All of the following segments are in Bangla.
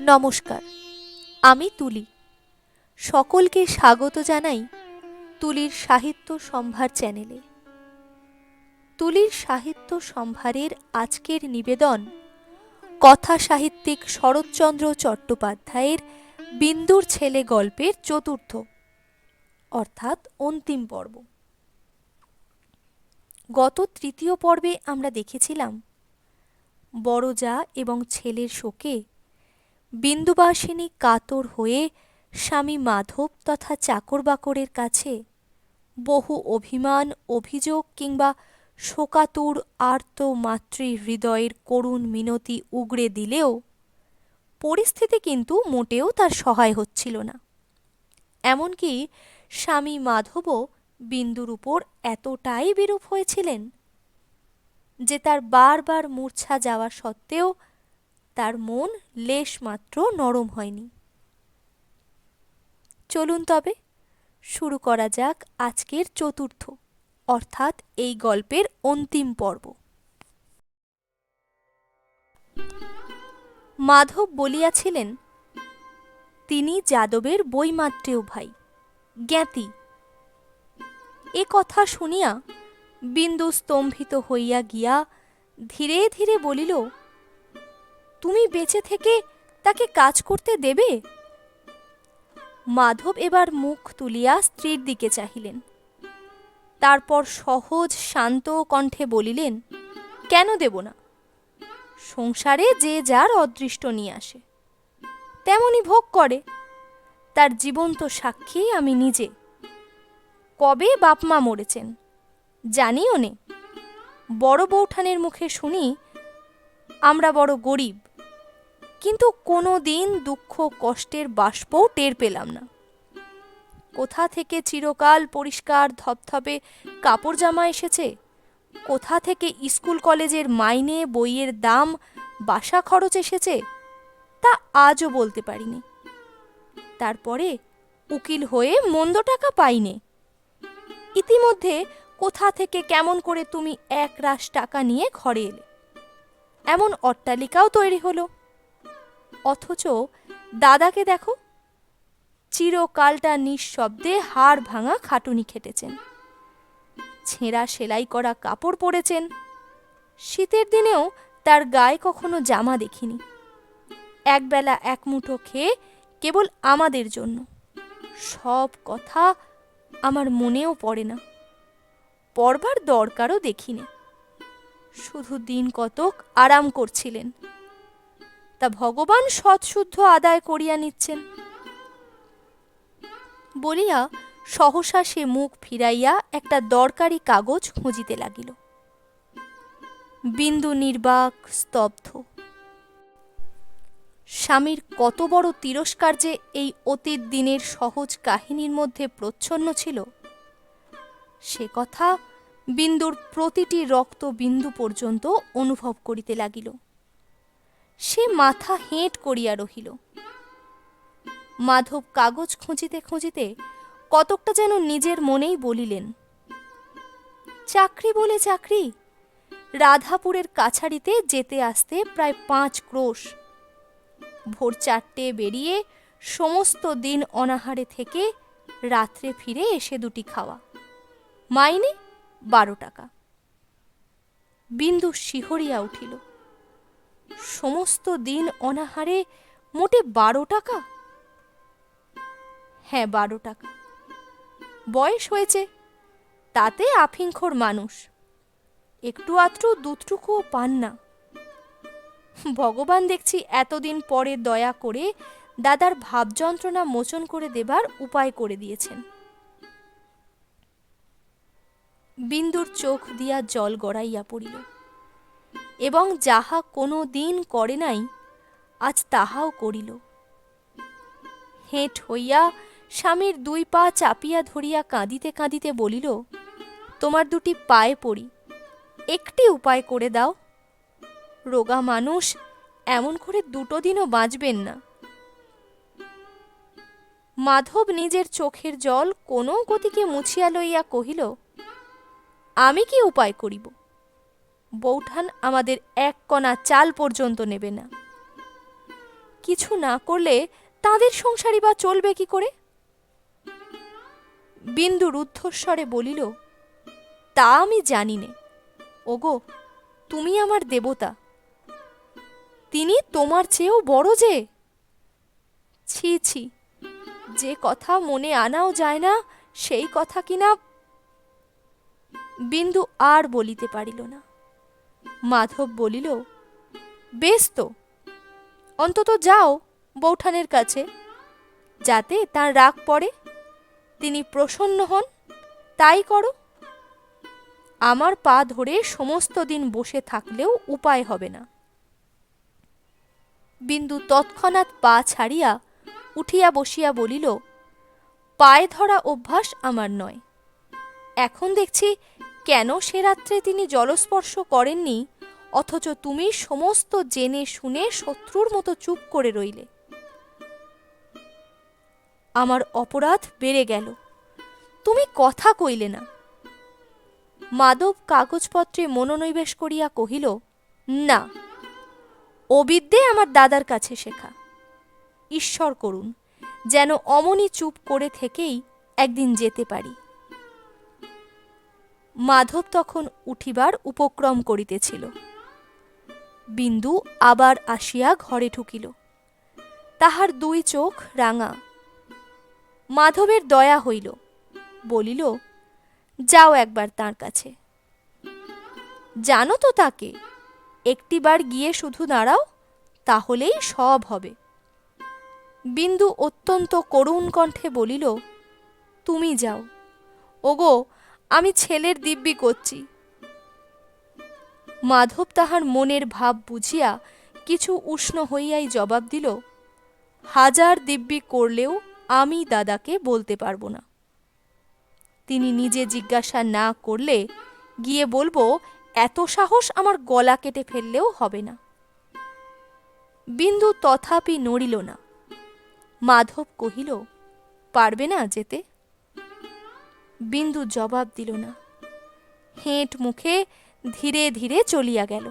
নমস্কার, আমি তুলি। সকলকে স্বাগত জানাই তুলির সাহিত্য সম্ভার চ্যানেলে। তুলির সাহিত্য সম্ভারের আজকের নিবেদন কথা সাহিত্যিক শরৎচন্দ্র চট্টোপাধ্যায়ের বিন্দুর ছেলে গল্পের চতুর্থ, অর্থাৎ অন্তিম পর্ব। গত তৃতীয় পর্বে আমরা দেখেছিলাম বড় যা এবং ছেলের শোকে বিন্দুবাসিনী কাতর হয়ে স্বামী মাধব তথা চাকর বাকরের কাছে বহু অভিমান, অভিযোগ কিংবা শোকাতুর আর্ত মাতৃ হৃদয়ের করুণ মিনতি উগড়ে দিলেও পরিস্থিতি কিন্তু মোটেও তার সহায় হচ্ছিল না। এমনকি স্বামী মাধবও বিন্দুর উপর এতটাই বিরূপ হয়েছিলেন যে তার বারবার মূর্ছা যাওয়া সত্ত্বেও তার মন লেশমাত্র নরম হয়নি। চলুন তবে শুরু করা যাক আজকের চতুর্থ, অর্থাৎ এই গল্পের অন্তিম পর্ব। মাধব বলিয়াছিলেন, তিনি যাদবের বইমাত্রেয় ভাই, জ্ঞাতি। এ কথা শুনিয়া বিন্দু স্তম্ভিত হইয়া গিয়া ধীরে ধীরে বলিল, তুমি বেঁচে থেকে তাকে কাজ করতে দেবে? মাধব এবার মুখ তুলিয়া স্ত্রীর দিকে চাহিলেন। তারপর সহজ শান্ত কণ্ঠে বলিলেন, কেন দেব না? সংসারে যে যার অদৃষ্ট নিয়ে আসে, তেমনি ভোগ করে। তার জীবন্ত সাক্ষী আমি নিজে। কবে বাপমা মরেছেন? জানিও নে। বড় বৌঠানের মুখে শুনি, আমরা বড় গরিব, কিন্তু কোনো দিন দুঃখ কষ্টের বাষ্পও টের পেলাম না। কোথা থেকে চিরকাল পরিষ্কার ধপধপে কাপড় জামা এসেছে? কোথা থেকে স্কুল কলেজের মাইনে, বইয়ের দাম, বাসা খরচ এসেছে? তা আজও বলতে পারিনি। তারপরে উকিল হয়ে মন্দ টাকা পাইনে। ইতিমধ্যে কোথা থেকে কেমন করে তুমি এক রাশ টাকা নিয়ে ঘরে এলে? এমন অট্টালিকাও তৈরি হলো। অথচ দাদাকে দেখো, চিরকালটা নিঃশব্দে হাড় ভাঙা খাটুনি খেটেছেন। ছেঁড়া সেলাই করা কাপড় পরেছেন। শীতের দিনেও তার গায়ে কখনো জামা দেখিনি। একবেলা এক মুঠো খেয়ে কেবল আমাদের জন্য। সব কথা আমার মনেও পড়ে না। পড়বার দরকারও দেখিনি। শুধু দিন কতক আরাম করছিলেন। তা ভগবান সৎশুদ্ধ আদায় করিয়া নিচ্ছেন। বলিয়া সহসা সে মুখ ফিরাইয়া একটা দরকারি কাগজ খুঁজিতে লাগিল। বিন্দু নির্বাক, স্তব্ধ। স্বামীর কত বড় তিরস্কার যে এই অতীত দিনের সহজ কাহিনীর মধ্যে প্রচ্ছন্ন ছিল, সে কথা বিন্দুর প্রতিটি রক্ত বিন্দু পর্যন্ত অনুভব করিতে লাগিল। সে মাথা হেঁট করিয়া রহিল। মাধব কাগজ খুঁজিতে খুঁজিতে কতকটা যেন নিজের মনেই বলিলেন, চাকরি বলে চাকরি, রাধাপুরের কাছারিতে যেতে আসতে প্রায় পাঁচ ক্রোশ। ভোর চারটে বেরিয়ে সমস্ত দিন অনাহারে থেকে রাত্রে ফিরে এসে দুটি খাওয়া। মাইনে বারো টাকা। বিন্দু শিহরিয়া উঠিল। সমস্ত দিন অনাহারে মোটে বারো টাকা? হ্যাঁ বারো টাকা। বয়স হয়েছে, তাতে আফিংখোর মানুষ। একটু আধটু দুধটুকুও পান না। ভগবান দেখছি এতদিন পরে দয়া করে দাদার ভাবযন্ত্রণা মোচন করে দেবার উপায় করে দিয়েছেন। বিন্দুর চোখ দিয়া জল গড়াইয়া পড়িল। এবং যাহা কোনো দিন করে নাই, আজ তাহাও করিল। হেঁট হইয়া স্বামীর দুই পা চাপিয়া ধরিয়া কাঁদিতে কাঁদিতে বলিল, তোমার দুটি পায়ে পড়ি, একটি উপায় করে দাও। রোগা মানুষ এমন করে দুটো দিনও বাঁচবেন না। মাধব নিজের চোখের জল কোনো গতিকে মুছিয়া লইয়া কহিল আমি কি উপায় করিব? বৌঠান আমাদের এক কণা চাল পর্যন্ত নেবে না। কিছু না করলে তাদের সংসারই বা চলবে কি করে? বিন্দু রুদ্ধস্বরে বলিল, তা আমি জানি নে। ওগো, তুমি আমার দেবতা। তিনি তোমার চেয়েও বড় যে? ছি ছি, যে কথা মনে আনাও যায় না, সেই কথা কিনা বিন্দু আর বলিতে পারিল না। মাধব বলিল, বেশ তো, অন্তত যাও বৌঠানের কাছে, যাতে তার রাগ পড়ে, তিনি প্রসন্ন হন, তাই করো। আমার পা ধরে সমস্ত দিন বসে থাকলেও উপায় হবে না। বিন্দু তৎক্ষণাৎ পা ছাড়িয়া উঠিয়া বসিয়া বলিল, পায়ে ধরা অভ্যাস আমার নয়। এখন দেখছি কেন সে রাত্রে তিনি জলস্পর্শ করেননি? অথচ তুমি সমস্ত জেনে শুনে শত্রুর মতো চুপ করে রইলে। আমার অপরাধ বেড়ে গেল। তুমি কথা কইলে না। মাধব কাগজপত্রে মনোনিবেশ করিয়া কহিল, না, অবিদ্যে আমার দাদার কাছে শেখা। ঈশ্বর করুন, যেন অমনি চুপ করে থেকেই একদিন যেতে পারি। মাধব তখন উঠিবার উপক্রম করিতেছিল। বিন্দু আবার আসিয়া ঘরে ঢুকিল। তাহার দুই চোখ রাঙা। মাধবের দয়া হইল, বলিল, যাও একবার তার কাছে। জানো তো তাকে, একটিবার গিয়ে শুধু দাঁড়াও, তাহলেই সব হবে। বিন্দু অত্যন্ত করুণ কণ্ঠে বলিল, তুমি যাও। ওগো আমি ছেলের দিব্যি করছি। মাধব তাহার মনের ভাব বুঝিয়া কিছু উষ্ণ হইয়াই জবাব দিল, হাজার দিব্যি করলেও আমি দাদাকে বলতে পারব না। তিনি নিজে জিজ্ঞাসা না করলে গিয়ে বলব, এত সাহস আমার গলা কেটে ফেললেও হবে না। বিন্দু তথাপি নড়িল না। মাধব কহিল, পারবে না যেতে? বিন্দু জবাব দিল না। হেঁট মুখে ধীরে ধীরে চলিয়া গেল।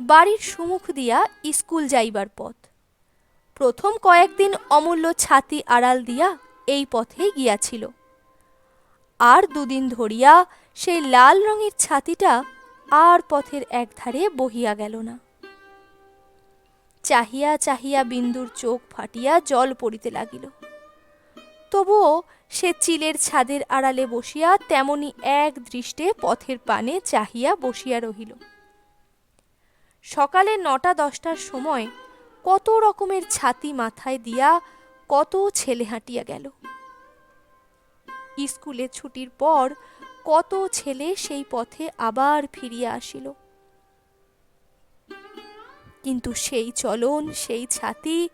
বাড়ির সুমুখ দিয়া স্কুল যাইবার পথ। প্রথম কয়েকদিন অমূল্য ছাতি আড়াল দিয়া এই পথেই গিয়াছিল। আর দুদিন ধরিয়া সেই লাল রঙের ছাতিটা আর পথের একধারে বহিয়া গেল না। চাহিয়া চাহিয়া বিন্দুর চোখ ফাটিয়া জল পড়িতে লাগিল। তবুও সে চিলের ছাদের আড়ালে বসিয়া তেমনি এক দৃষ্টে পথের পানে চাহিয়া বসিয়া রহিল। সকালে নটা দশটার সময় কত রকমের ছাতি মাথায় দিয়া কত ছেলে হাঁটিয়া গেল। স্কুলে ছুটির পর কত ছেলে সেই পথে আবার ফিরিয়া আসিল। কিন্তু সেই চলন, সেই ছাতি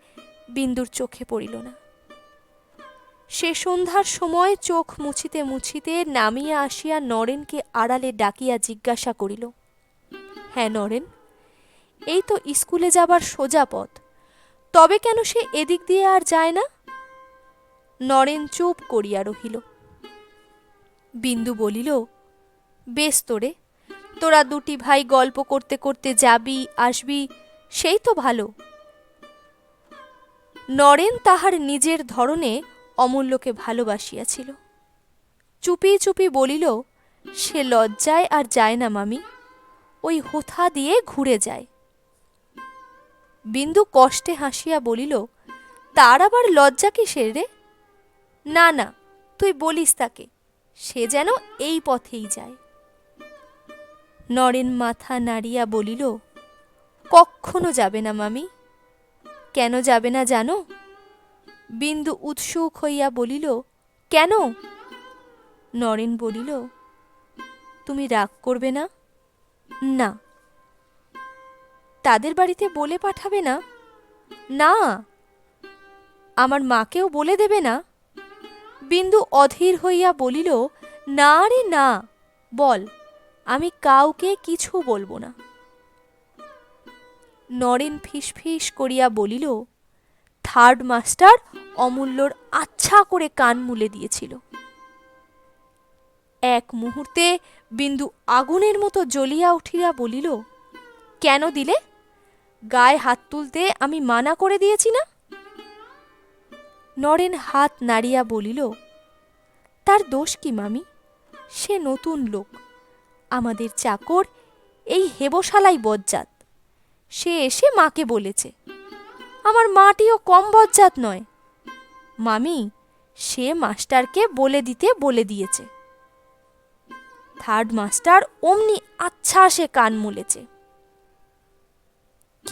বিন্দুর চোখে পড়িল না। সে সন্ধ্যার সময় চোখ মুছিতে মুছিতে নামিয়া আসিয়া নরেনকে আড়ালে ডাকিয়া জিজ্ঞাসা করিল হ্যাঁ নরেন, এই তো স্কুলে যাবার সোজা পথ, তবে কেন সে এদিক দিয়ে আর যায় না? নরেন চুপ করিয়া রহিল। বিন্দু বলিল, বেশ তোরে তোরা দুটি ভাই গল্প করতে করতে যাবি, আসবি, সেই তো ভালো। নরেন তাহার নিজের ধরনে অমূল্যকে ভালোবাসিয়াছিল। চুপি চুপি বলিল, সে লজ্জায় আর যায় না, মামি। ওই হোথা দিয়ে ঘুরে যায়। বিন্দু কষ্টে হাসিয়া বলিল, তার আবার লজ্জা কিসের রে? না না, তুই বলিস তাকে, সে যেন এই পথেই যায়। নরেন মাথা নাড়িয়া বলিল কখনো যাবে না, মামি। কেন যাবে না জানো? বিন্দু উৎসুক হইয়া বলিল, কেন? নরেন বলিল, তুমি রাগ করবে না? না। তাদের বাড়িতে বলে পাঠাবে না? না। আমার মাকেও বলে দেবে না? বিন্দু অধীর হইয়া বলিল, না রে, না। বল, আমি কাউকে কিছু বলব না। নরেন ফিসফিস করিয়া বলিল থার্ড মাস্টার অমূল্যর আচ্ছা করে কান মুলে দিয়েছিল। এক মুহূর্তে বিন্দু আগুনের মতো জ্বলিয়া উঠিয়া বলিল, কেন দিলে? গায়ে হাত তুলতে আমি মানা করে দিয়েছি না? নরেন হাত নাড়িয়া বলিল, তার দোষ কি মামি? সে নতুন লোক। আমাদের চাকর এই হেবশালাই বজ্জাত। সে এসে মাকে বলেছে। আমার মাটিও কম বজ্জাত নয়। মামি, সে মাস্টারকে বলে দিতে বলে দিয়েছে। থার্ড মাস্টার অমনি আচ্ছা সে কান মুলেছে।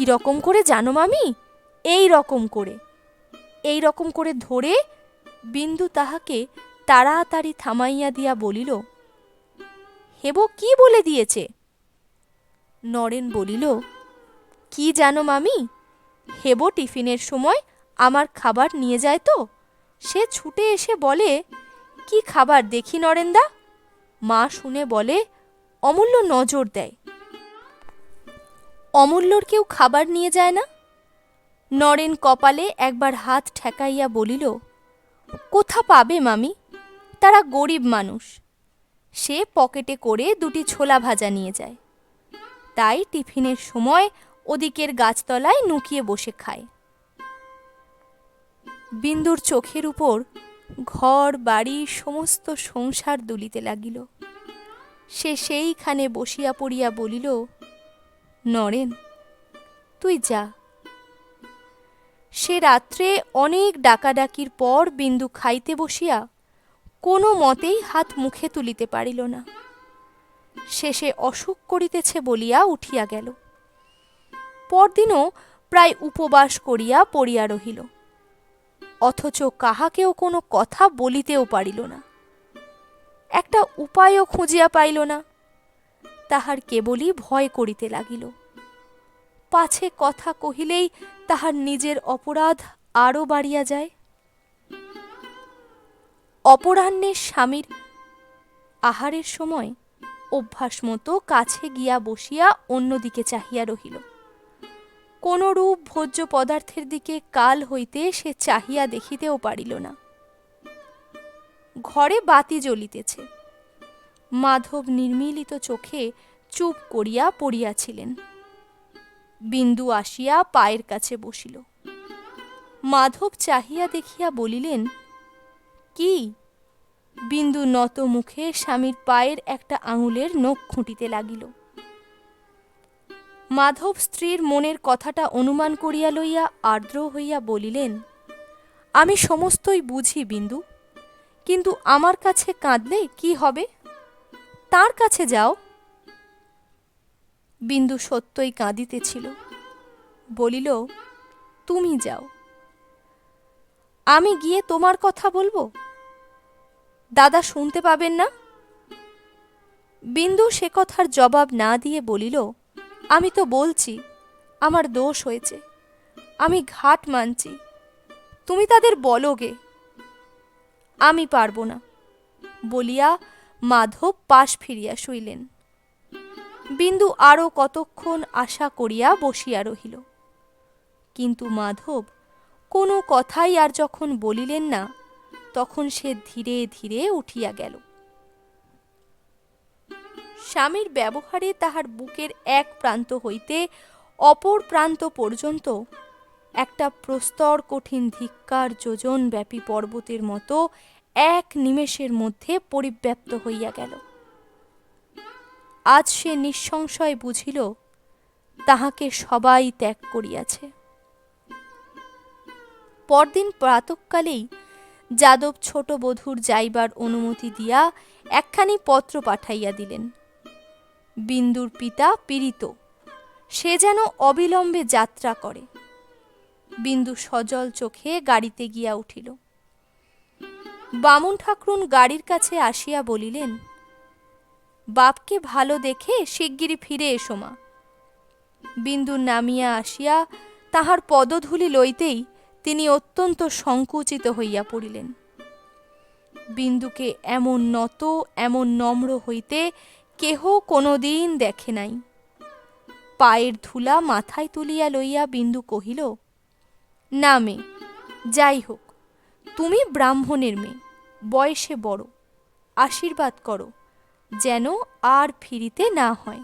রকম করে জানো মামি? এই রকম করে। এই রকম করে ধরে বিন্দু তাহাকে তাড়াতাড়ি থামাইয়া দিয়া বলিল, হেব কি বলে দিয়েছে? নরেন বলিল, কি জানো মামি? হেব টিফিনের সময় আমার খাবার নিয়ে যায় তো? সে ছুটে এসে বলে, কি খাবার দেখি নরেন্দা? মা শুনে বলে, অমূল্য নজর দেয়। অমূল্যর কেউ খাবার নিয়ে যায় না? নরেন কপালে একবার হাত ঠেকাইয়া বলিল, কোথা পাবে মামি? তারা গরিব মানুষ। সে পকেটে করে দুটি ছোলা ভাজা নিয়ে যায়। তাই টিফিনের সময় ওদিকের গাছতলায় নুকিয়ে বসে খায়। বিন্দুর চোখের উপর ঘর, বাড়ি, সমস্ত সংসার দুলিতে লাগিল। সে সেইখানে বসিয়া পড়িয়া বলিল, নরেন, তুই যা। সে রাত্রে অনেক ডাকাডাকির পর বিন্দু খাইতে বসিয়া কোনো মতেই হাত মুখে তুলিতে পারিল না। শেষে অসুখ করিতেছে বলিয়া উঠিয়া গেল। পরদিনও প্রায় উপবাস করিয়া পড়িয়া রহিল। অথচ কাহাকেও কোনো কথা বলিতেও পারিল না। একটা উপায়ও খুঁজিয়া পাইল না। তাহার কেবলই ভয় করিতে লাগিল। পাছে কথা কহিলেই তাহার নিজের অপরাধ আরও বাড়িয়া যায়। অপরাহ্নে স্বামীর আহারের সময় অভ্যাস মতো কাছে গিয়া বসিয়া অন্যদিকে চাহিয়া রহিল। কোনরূপ ভোজ্য পদার্থের দিকে কাল হইতে সে চাহিয়া দেখিতেও পারিল না। ঘরে বাতি জ্বলিতেছে। মাধব নির্মিলিত চোখে চুপ করিয়া পড়িয়াছিলেন। বিন্দু আসিয়া পায়ের কাছে বসিল। মাধব চাহিয়া দেখিয়া বলিলেন, কি? বিন্দু নত মুখে স্বামীর পায়ের একটা আঙুলের নখ খুঁটিতে লাগিল। মাধব স্ত্রীর মনের কথাটা অনুমান করিয়া লইয়া আর্দ্র হইয়া বলিলেন, আমি সমস্তই বুঝি, বিন্দু। কিন্তু আমার কাছে কাঁদলে কি হবে? তার কাছে যাও। বিন্দু সত্যই কাঁদিতেছিল। বলিল, তুমি যাও। আমি গিয়ে তোমার কথা বলব? দাদা শুনতে পাবেন না? বিন্দু সে কথার জবাব না দিয়ে বলিল আমি তো বলছি, আমার দোষ হয়েছে। আমি ঘাট মানছি। তুমি তাদের বলো গে। আমি পারব না। বলিয়া মাধব পাশ ফিরিয়া শুইলেন। বিন্দু আরও কতক্ষণ আশা করিয়া বসিয়া রহিল। কিন্তু মাধব কোনো কথাই আর যখন বলিলেন না, তখন সে ধীরে ধীরে উঠিয়া গেল। স্বামীর ব্যবহারে তাহার বুকের এক প্রান্ত হইতে অপর প্রান্ত পর্যন্ত একটা প্রস্তর কঠিন ধিক্কার যোজন ব্যাপী পর্বতের মতো এক নিমেষের মধ্যে পরিব্যাপ্ত হইয়া গেল। আজ সে নিঃসংশয় বুঝিল, তাহাকে সবাই ত্যাগ করিয়াছে। পরদিন প্রাতকালেই যাদব ছোট বধূর যাইবার অনুমতি দিয়া একখানি পত্র পাঠাইয়া দিলেন। বিন্দুর পিতা পীড়িত। সে যেন অবিলম্বে যাত্রা করে। বিন্দু সজল চোখে গাড়িতে গিয়া উঠিল। বামুন ঠাকরুন গাড়ির কাছে আসিয়া বলিলেন, বাপকে ভালো দেখে শিগগিরই ফিরে এসো মা। বিন্দু নামিয়া আসিয়া তাহার পদধূলি লইতেই তিনি অত্যন্ত সংকুচিত হইয়া পড়িলেন। বিন্দুকে এমন নত, এমন নম্র হইতে কেহ কোনোদিন দেখে নাই। পায়ের ধুলা মাথায় তুলিয়া লইয়া বিন্দু কহিল, না মেয়ে, যাই হোক, তুমি ব্রাহ্মণের মেয়ে, বয়সে বড়, আশীর্বাদ করো, যেন আর ফিরিতে না হয়।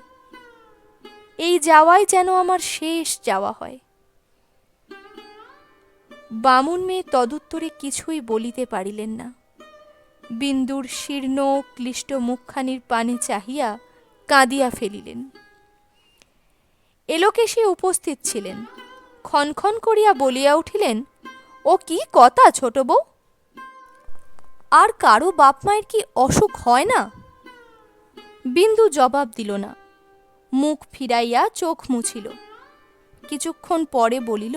এই যাওয়াই যেন আমার শেষ যাওয়া হয়। বামুন মেয়ে তদুত্তরে কিছুই বলিতে পারিলেন না। বিন্দুর শীর্ণ ক্লিষ্ট মুখখানির পানে চাহিয়া কাঁদিয়া ফেলিলেন। এলোকেশী উপস্থিত ছিলেন। ক্ষণক্ষণ করিয়া বলিয়া উঠিলেন, ও কি কথা ছোট বউ? আর কারও বাপ মায়ের কি অসুখ হয় না? বিন্দু জবাব দিল না। মুখ ফিরাইয়া চোখ মুছিল। কিছুক্ষণ পরে বলিল,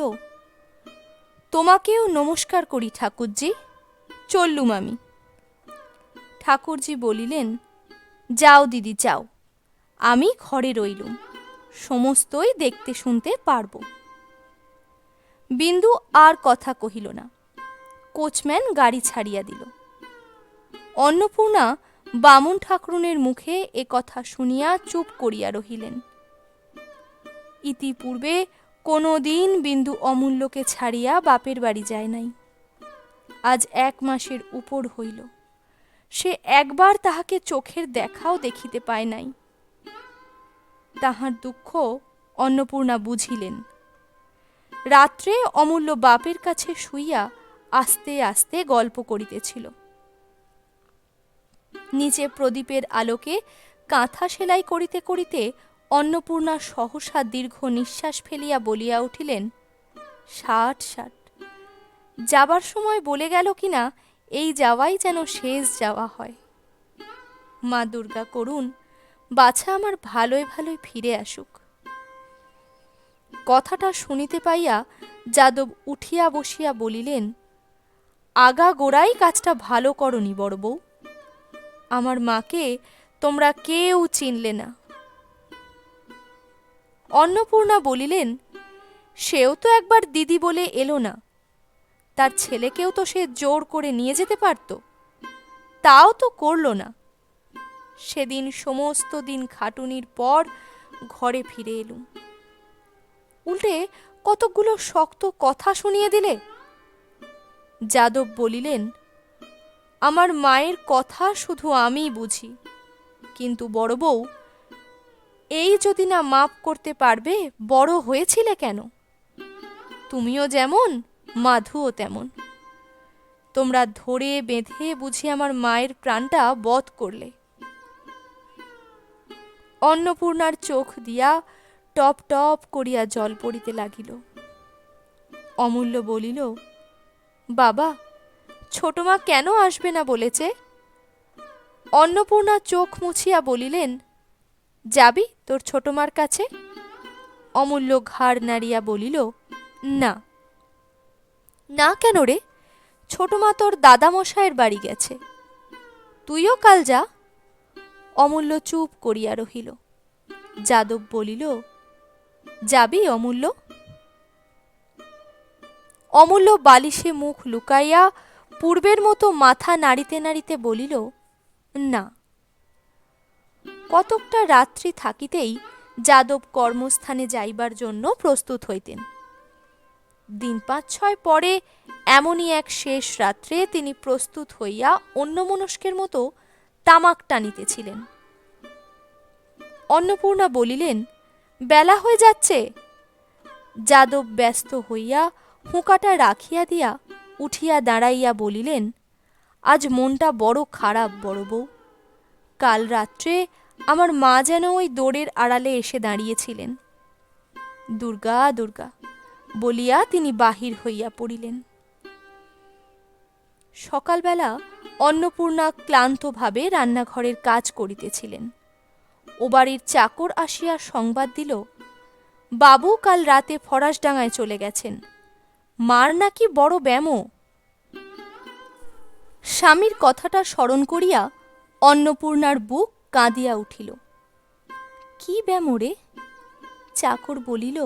তোমাকেও নমস্কার করি ঠাকুরজি। চললুম আমি ঠাকুরজি বলিলেন, যাও দিদি, যাও। আমি ঘরে রইলুম। সমস্তই দেখতে শুনতে পারব। বিন্দু আর কথা কহিল না। কোচম্যান গাড়ি ছাড়িয়া দিল। অন্নপূর্ণা বামুন ঠাকুরনের মুখে এ কথা শুনিয়া চুপ করিয়া রহিলেন। ইতিপূর্বে কোনো দিন বিন্দু অমূল্যকে ছাড়িয়া বাপের বাড়ি যায় নাই। আজ এক মাসের উপর হইল। সে একবার তাহাকে চোখের দেখাও দেখিতে পায় নাই। তাহার দুঃখ অন্নপূর্ণা বুঝিলেন। রাত্রে অমূল্য বাপের কাছে শুইয়া আস্তে আস্তে গল্প করিতেছিল। নিচে প্রদীপের আলোকে কাঁথা সেলাই করিতে করিতে অন্নপূর্ণা সহসা দীর্ঘ নিঃশ্বাস ফেলিয়া বলিয়া উঠিলেন, ষাট ষাট। যাবার সময় বলে গেল কিনা এই যাওয়াই যেন শেষ যাওয়া হয়। মা দুর্গা করুন বাছা আমার ভালোই ভালোই ফিরে আসুক। কথাটা শুনিতে পাইয়া যাদব উঠিয়া বসিয়া বলিলেন, আগা গোড়াই কাজটা ভালো করনি বড় বউ। আমার মাকে তোমরা কেউ চিনলে না। অন্নপূর্ণা বলিলেন, সেও তো একবার দিদি বলে এলো না। তার ছেলেকেও তো সে জোর করে নিয়ে যেতে পারত। তাও তো করল না। সেদিন সমস্ত দিন খাটুনির পর ঘরে ফিরে এলুম। উল্টে কতকগুলো শক্ত কথা শুনিয়ে দিলে। যাদব বলিলেন, আমার মায়ের কথা শুধু আমিই বুঝি, কিন্তু বড় বউ, এই যদি না মাপ করতে পারবে, বড় হয়েছিলে কেন? তুমিও যেমন মাধুও তেমন। তোমরা ধরে বেঁধে বুঝি আমার মায়ের প্রাণটা বধ করলে। অন্নপূর্ণার চোখ দিয়া টপ টপ করিয়া জল পড়িতে লাগিল। অমূল্য বলিল, বাবা, ছোট মা কেন আসবে না বলেছে? অন্নপূর্ণা চোখ মুছিয়া বলিলেন, যাবি তোর ছোট মার কাছে? অমূল্য ঘাড় নাড়িয়া বলিল, না। না কেন রে? ছোট মা তোর দাদামশায়ের বাড়ি গেছে। তুইও কাল যা। অমূল্য চুপ করিয়া রহিল। যাদব বলিল, যাবি অমূল্য? অমূল্য বালিশে মুখ লুকাইয়া পূর্বের মতো মাথা নাড়িতে নাড়িতে বলিল, না। কতকটা রাত্রি থাকিতেই যাদব কর্মস্থানে যাইবার জন্য প্রস্তুত হইতেন। দিন পাঁচ ছয় পরে এমনই এক শেষ রাত্রে তিনি প্রস্তুত হইয়া অন্যমনস্কের মতো তামাক টানিতেছিলেন। অন্নপূর্ণা বলিলেন, বেলা হয়ে যাচ্ছে। যাদব ব্যস্ত হইয়া হুঁকাটা রাখিয়া দিয়া উঠিয়া দাঁড়াইয়া বলিলেন, আজ মনটা বড় খারাপ, বড় বউ। কাল রাত্রে আমার মা যেন ওই দৌড়ের আড়ালে এসে দাঁড়িয়েছিলেন। দুর্গা দুর্গা। বলিয়া তিনি বাহির হইয়া পড়িলেন। সকালবেলা অন্নপূর্ণা ক্লান্তভাবে রান্নাঘরের কাজ করিতেছিলেন। ও বাড়ির চাকর আসিয়া সংবাদ দিল, বাবু, কাল রাতে ফরাসডাঙ্গায় চলে গেছেন। মার নাকি বড় ব্যামো? স্বামীর কথাটা স্মরণ করিয়া অন্নপূর্ণার বুক কাঁদিয়া উঠিল। কি ব্যামো রে? চাকর বলিল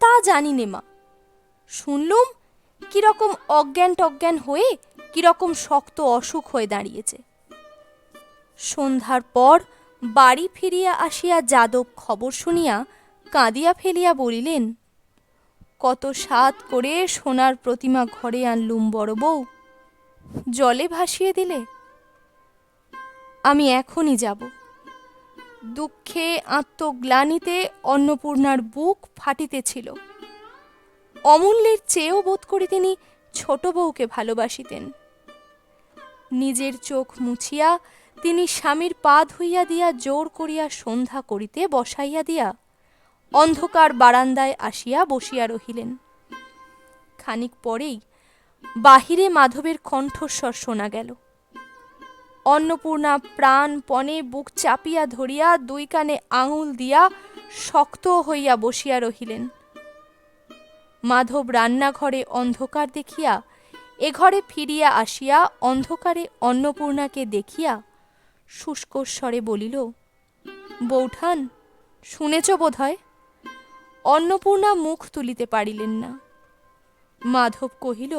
তা জানি নে মা। শুনলুম, কীরকম অজ্ঞান টজ্ঞান হয়ে কীরকম শক্ত অসুখ হয়ে দাঁড়িয়েছে। সন্ধ্যার পর বাড়ি ফিরিয়া আসিয়া যাদব খবর শুনিয়া কাঁদিয়া ফেলিয়া বলিলেন, কত সাত করে সোনার প্রতিমা ঘরে আনলুম বড় বউ। জলে ভাসিয়ে দিলে। আমি এখনই যাব। দুঃখে, আত্মগ্লানিতে অন্নপূর্ণার বুক ফাটিতেছিল। অমূল্যের চেয়েও বোধ করি তিনি ছোট বউকে ভালোবাসিতেন। নিজের চোখ মুছিয়া তিনি স্বামীর পা ধুইয়া দিয়া জোর করিয়া সন্ধ্যা করিতে বসাইয়া দিয়া অন্ধকার বারান্দায় আসিয়া বসিয়া রহিলেন। খানিক পরেই বাহিরে মাধবের কণ্ঠস্বর শোনা গেল। অন্নপূর্ণা প্রাণপণে বুক চাপিয়া ধরিয়া দুই কানে আঙুল দিয়া শক্ত হইয়া বসিয়া রহিলেন। মাধব রান্নাঘরে অন্ধকার দেখিয়া, এ ঘরে ফিরিয়া আসিয়া অন্ধকারে অন্নপূর্ণাকে দেখিয়া শুষ্কস্বরে বলিল, বৌঠান, শুনেছ বোধ হয় অন্নপূর্ণা মুখ তুলিতে পারিলেন না। মাধব কহিল,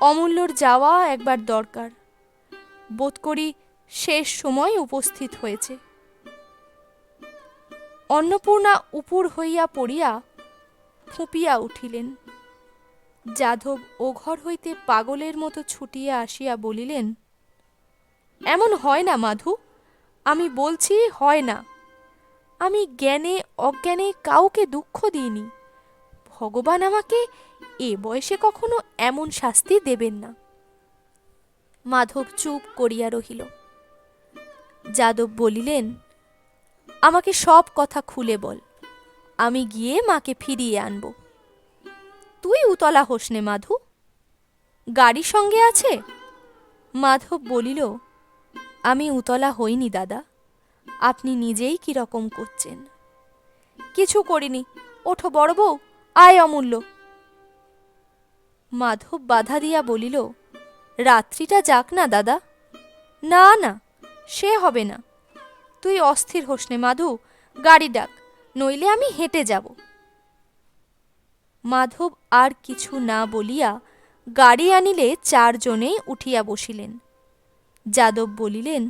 অমূল্যর যাওয়া একবার দরকার। বোধ করি শেষ সময় উপস্থিত হয়েছে। অন্নপূর্ণা উপুর হইয়া পড়িয়া ফুঁপিয়া উঠিলেন। যাদব ও ঘর হইতে পাগলের মতো ছুটিয়া আসিয়া বলিলেন, এমন হয় না মাধু, আমি বলছি হয় না। আমি জ্ঞানে অজ্ঞানে কাউকে দুঃখ দিইনি। ভগবান আমাকে এ বয়সে কখনো এমন শাস্তি দেবেন না। মাধব চুপ করিয়া রহিল। যাদব বলিলেন, আমাকে সব কথা খুলে বল, আমি গিয়ে মাকে ফিরিয়ে আনব। তুই উতলা হোসনে মাধু। গাড়ি সঙ্গে আছে? মাধব বলিল, আমি উতলা হইনি দাদা, আপনি নিজেই কি রকম করছেন? কিছু করিনি, ওঠো বড় বউ, আয় অমূল্য। মাধব বাধা দিয়া বলিল রাত্রিটা যাক না, দাদা। না না, সে হবে না। তুই অস্থির হোসনে মাধু, গাড়ি ডাক, নইলে আমি হেঁটে যাব। মাধব আর কিছু না বলিয়া গাড়ি আনিলে চারজনেই উঠিয়া বসিলেন। যাদব বলিলেন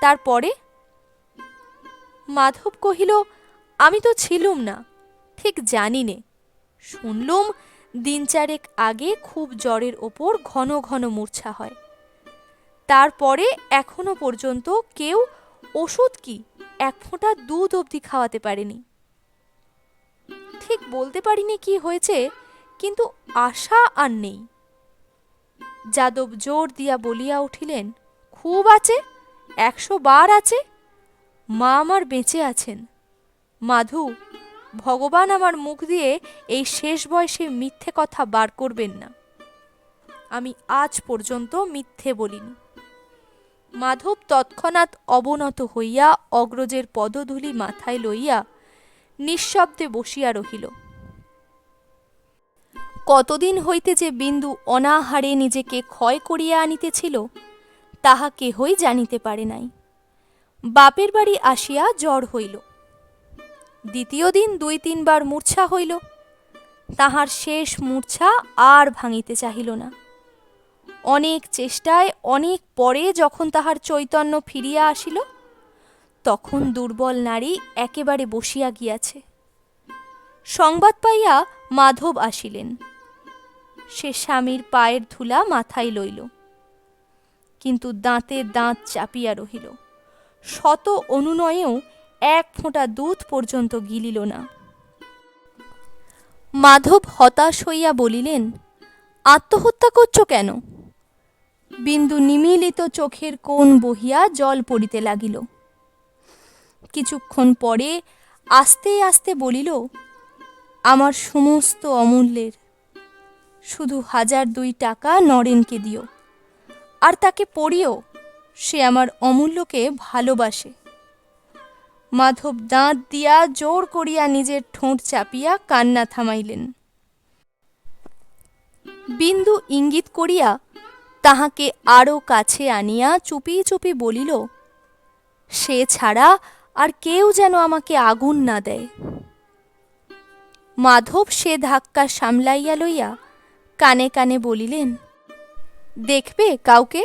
তারপরে মাধব কহিল, আমি তো ছিলুম না, ঠিক জানি নে। শুনলুম দিন চারেক আগে খুব জ্বরের ওপর ঘন ঘন মূর্ছা হয়। তারপরে এখনও পর্যন্ত কেউ ওষুধ কি এক ফোঁটা দুধ অবধি খাওয়াতে পারেনি। ঠিক বলতে পারিনি কি হয়েছে, কিন্তু আশা আর নেই। যাদব জোর দিয়া বলিয়া উঠিলেন, খুব আছে, একশো বার আছে, মা আমার বেঁচে আছেন। মাধু ভগবান আমার মুখ দিয়ে এই শেষ বয়সে মিথ্যে কথা বার করবেন না। আমি আজ পর্যন্ত মিথ্যে বলিনি। মাধব তৎক্ষণাৎ অবনত হইয়া অগ্রজের পদধূলি মাথায় লইয়া নিঃশব্দে বসিয়া রহিল। কতদিন হইতে যে বিন্দু অনাহারে নিজেকে ক্ষয় করিয়া আনিতেছিল, তাহা কেহই জানিতে পারে নাই। বাপের বাড়ি আসিয়া জ্বর হইল। দ্বিতীয় দিন দুই তিনবার মূর্ছা হইল। তাহার শেষ মূর্ছা আর ভাঙিতে চাহিল না। অনেক চেষ্টায় অনেক পরে যখন তাহার চৈতন্য ফিরিয়া আসিল, তখন দুর্বল নারী একেবারে বসিয়া গিয়াছে। সংবাদ পাইয়া মাধব আসিলেন। সে স্বামীর পায়ের ধুলা মাথায় লইল, কিন্তু দাঁতে দাঁত চাপিয়া রহিল। শত অনুনয়েও এক ফোঁটা দুধ পর্যন্ত গিলিল না। মাধব হতাশ হইয়া বলিলেন, আত্মহত্যা করছ কেন? বিন্দু নিমিলিত চোখের কোণ বহিয়া জল পড়িতে লাগিল। কিছুক্ষণ পরে আস্তে আস্তে বলিল, আমার সমস্ত অমূল্যের, শুধু হাজার দুই টাকা নরেনকে দিও, আর তাকে পড়িও, সে আমার অমূল্যকে ভালোবাসে। মাধব দাঁত দিয়া জোর করিয়া নিজের ঠোঁট চাপিয়া কান্না থামাইলেন। বিন্দু ইঙ্গিত করিয়া তাহাকে আরও কাছে আনিয়া চুপি চুপি বলিল, সে ছাড়া আর কেউ যেন আমাকে আগুন না দেয়। মাধব সে ধাক্কা সামলাইয়া লইয়া কানে কানে বলিলেন, দেখবে কাউকে?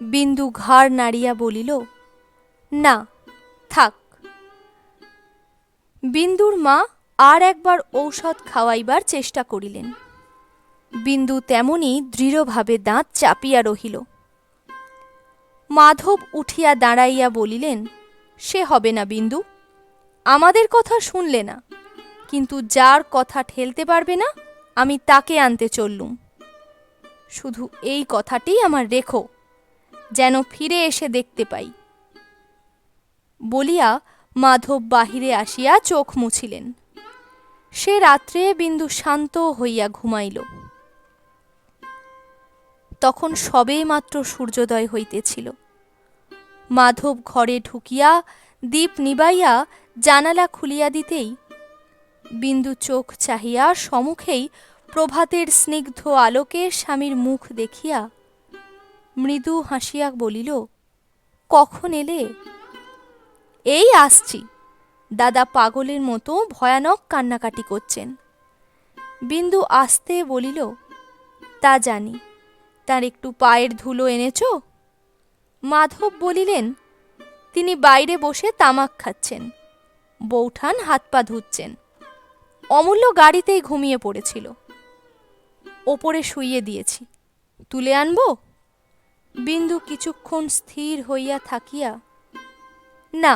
বিন্দু ঘাড় নাড়িয়া বলিল, না। থাক। বিন্দুর মা আর একবার ঔষধ খাওয়াইবার চেষ্টা করিলেন। বিন্দু তেমনি দৃঢ়ভাবে দাঁত চাপিয়া রহিল। মাধব উঠিয়া দাঁড়াইয়া বলিলেন, সে হবে না বিন্দু, আমাদের কথা শুনলে না, কিন্তু যার কথা ঠেলতে পারবে না, আমি তাকে আনতে চললুম। শুধু এই কথাটি আমার রেখো, যেন ফিরে এসে দেখতে পাই। বলিয়া মাধব বাহিরে আসিয়া চোখ মুছিলেন। সে রাত্রে বিন্দু শান্ত হইয়া ঘুমাইল। তখন সবে মাত্র সূর্যোদয় হইতেছিল। মাধব ঘরে ঢুকিয়া দীপ নিবাইয়া জানালা খুলিয়া দিতেই বিন্দু চোখ চাহিয়া সমুখেই প্রভাতের স্নিগ্ধ আলোকে স্বামীর মুখ দেখিয়া মৃদু হাসিয়া বলিল, কখন এলে? এই আসছি। দাদা পাগলের মতো ভয়ানক কান্নাকাটি করছেন। বিন্দু আসতে বলিল, তা জানি, তার একটু পায়ের ধুলো এনেছ? মাধব বলিলেন, তিনি বাইরে বসে তামাক খাচ্ছেন। বৌঠান হাত পা ধুচ্ছেন। অমূল্য গাড়িতেই ঘুমিয়ে পড়েছিল। ওপরে শুইয়ে দিয়েছি। তুলে আনব? বিন্দু কিছুক্ষণ স্থির হইয়া থাকিয়া, না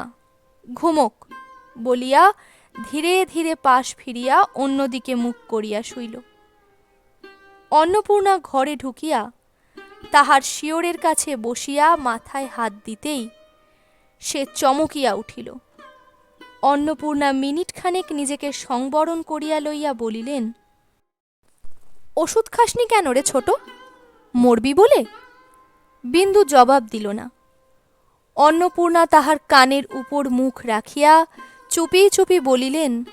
ঘুমোক, বলিয়া ধীরে ধীরে পাশ ফিরিয়া অন্যদিকে মুখ করিয়া শুইল। অন্নপূর্ণা ঘরে ঢুকিয়া তাহার শিয়রের কাছে বসিয়া মাথায় হাত দিতেই সে চমকিয়া উঠিল। অন্নপূর্ণা মিনিটখানেক নিজেকে সংবরণ করিয়া লইয়া বলিলেন, ওষুধ খাসনি কেন রে ছোট? মরবি বলে? বিন্দু জবাব দিল না। অন্নপূর্ণা তাহার কানের উপর মুখ রাখিয়া চুপি চুপি বলিলেন,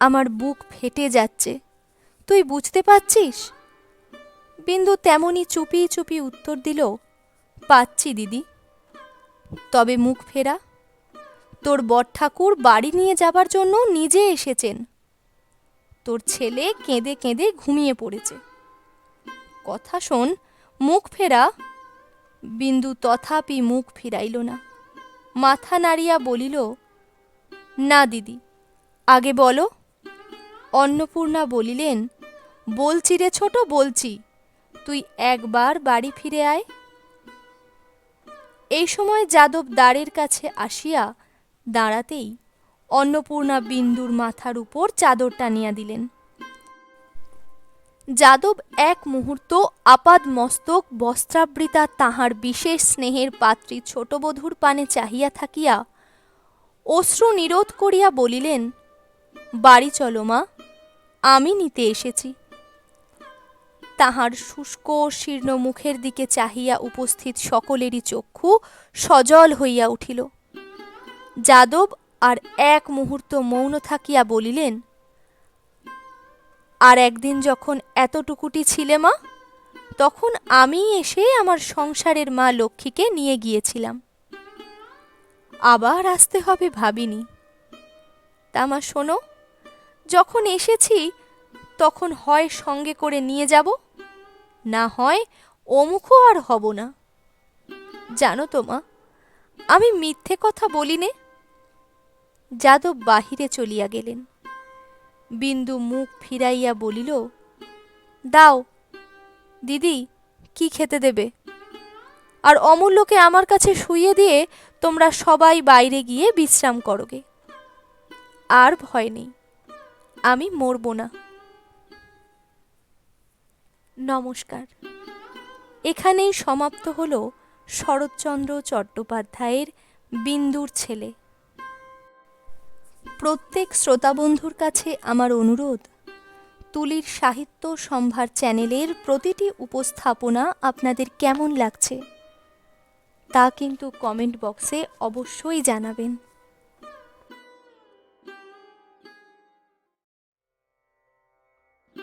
আমার বুক ফেটে যাচ্ছে, তুই বুঝতে পারছিস? বিন্দু তেমনি চুপি চুপি উত্তর দিল, পাচ্ছি দিদি। তবে মুখ ফেরা। তোর বটঠাকুর বাড়ি নিয়ে যাবার জন্য নিজে এসেছেন। তোর ছেলে কেঁদে কেঁদে ঘুমিয়ে পড়েছে। কথা শোন, মুখ ফেরা। বিন্দু তথাপি মুখ ফিরাইল না। মাথা নাড়িয়া বলিল, না দিদি, আগে বলো। অন্নপূর্ণা বলিলেন, বলছি রে ছোট, বলছি। তুই একবার বাড়ি ফিরে আয়। এই সময় যাদব দ্বারের কাছে আসিয়া দাঁড়াতেই অন্নপূর্ণা বিন্দুর মাথার উপর চাদর টানিয়া দিলেন। যাদব এক মুহূর্ত আপাদ মস্তক বস্ত্রাবৃতা তাহার বিশেষ স্নেহের পাত্রী ছোট বধূর পানে চাহিয়া থাকিয়া অশ্রু নিরোধ করিয়া বলিলেন, বাড়ি চলো মা, আমি নিতে এসেছি। তাহার শুষ্ক শীর্ণ মুখের দিকে চাহিয়া উপস্থিত সকলেরই চক্ষু সজল হইয়া উঠিল। যাদব আর এক মুহূর্ত মৌন থাকিয়া বলিলেন আর একদিন যখন এতটুকুটি ছিলে মা, তখন আমি এসে আমার সংসারের মা লক্ষ্মীকে নিয়ে গিয়েছিলাম। আবার আসতে হবে ভাবিনি। তা মা, শোনো, যখন এসেছি, তখন হয় সঙ্গে করে নিয়ে যাব, না হয় অমুখও আর হব না। জানো তো মা, আমি মিথ্যে কথা বলিনে, যাদব বাহিরে চলিয়া গেলেন। বিন্দু মুখ ফিরাইয়া বলিল, দাও, দিদি, কি খেতে দেবে? আর অমূল্যকে আমার কাছে শুইয়ে দিয়ে তোমরা সবাই বাইরে গিয়ে বিশ্রাম করোগে। আর ভয় নেই, আমি মরব না। নমস্কার। এখানেই সমাপ্ত হল শরৎচন্দ্র চট্টোপাধ্যায়ের বিন্দুর ছেলে। প্রত্যেক শ্রোতাবন্ধুর কাছে আমার অনুরোধ, তুলির সাহিত্য সম্ভার চ্যানেলের প্রতিটি উপস্থাপনা আপনাদের কেমন লাগছে, তা কিন্তু কমেন্ট বক্সে অবশ্যই জানাবেন।